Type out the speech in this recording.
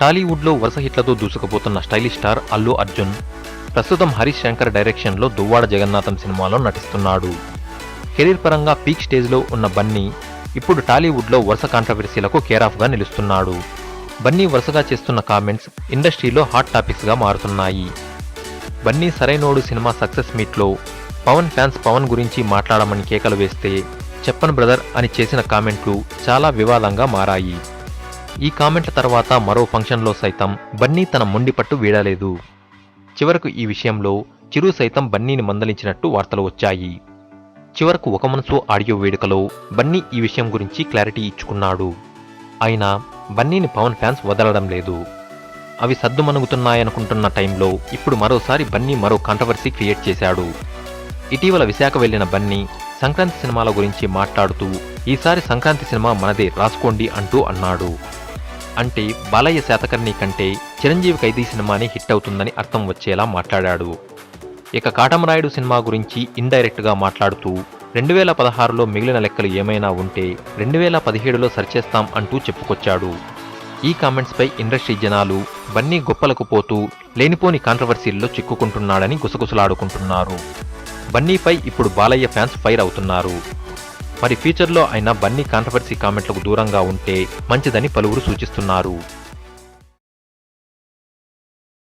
టాలీవుడ్లో వరుస హిట్లతో దూసుకుపోతున్న స్టైలిష్ స్టార్ అల్లు అర్జున్ ప్రస్తుతం హరీష్ శంకర్ డైరెక్షన్లో దువ్వాడ జగన్నాథం సినిమాలో నటిస్తున్నాడు. కెరీర్ పరంగా పీక్ స్టేజ్లో ఉన్న బన్నీ ఇప్పుడు టాలీవుడ్లో వరుస కాంట్రవర్సీలకు కేరాఫ్గా నిలుస్తున్నాడు. బన్నీ వరుసగా చేస్తున్న కామెంట్స్ ఇండస్ట్రీలో హాట్ టాపిక్స్గా మారుతున్నాయి. బన్నీ సరైనోడు సినిమా సక్సెస్ మీట్లో పవన్ ఫ్యాన్స్ పవన్ గురించి మాట్లాడమని కేకలు వేస్తే చెప్పన్ బ్రదర్ అని చేసిన కామెంట్లు చాలా వివాదంగా మారాయి. ఈ కామెంట్ల తర్వాత మరో ఫంక్షన్లో సైతం బన్నీ తన మొండి పట్టు వీడలేదు. చివరకు ఈ విషయంలో చిరు సైతం బన్నీని మందలించినట్టు వార్తలు వచ్చాయి. చివరకు ఒక మనసు ఆడియో వేడుకలో బన్నీ ఈ విషయం గురించి క్లారిటీ ఇచ్చుకున్నాడు. అయినా బన్నీని పవన్ ఫ్యాన్స్ వదలడం లేదు. అవి సద్దుమణుగుతున్నాయనుకుంటున్న టైంలో ఇప్పుడు మరోసారి బన్నీ మరో కాంట్రవర్సీ క్రియేట్ చేశాడు. ఇటీవల విశాఖ వెళ్ళిన బన్నీ సంక్రాంతి సినిమాల గురించి మాట్లాడుతూ ఈసారి సంక్రాంతి సినిమా మనదే రాసుకోండి అంటూ అన్నాడు. అంటే బాలయ్య శాతకర్ణి కంటే చిరంజీవి ఖైదీ సినిమానే హిట్ అవుతుందని అర్థం వచ్చేలా మాట్లాడాడు. ఇక కాటమరాయుడు సినిమా గురించి ఇండైరెక్ట్గా మాట్లాడుతూ రెండు వేల పదహారులో మిగిలిన లెక్కలు ఏమైనా ఉంటే రెండు వేల పదిహేడులో సరిచేస్తాం అంటూ చెప్పుకొచ్చాడు. ఈ కామెంట్స్పై ఇండస్ట్రీ జనాలు బన్నీ గొప్పలకు పోతూ లేనిపోని కాంట్రవర్సీల్లో చిక్కుకుంటున్నాడని గుసగుసలాడుకుంటున్నారు. బన్నీపై ఇప్పుడు బాలయ్య ఫ్యాన్స్ ఫైర్ అవుతున్నారు. మరి ఫ్యూచర్లో అయినా బన్నీ కాంట్రవర్సీ కామెంట్లకు దూరంగా ఉంటే మంచిదని పలువురు సూచిస్తున్నారు.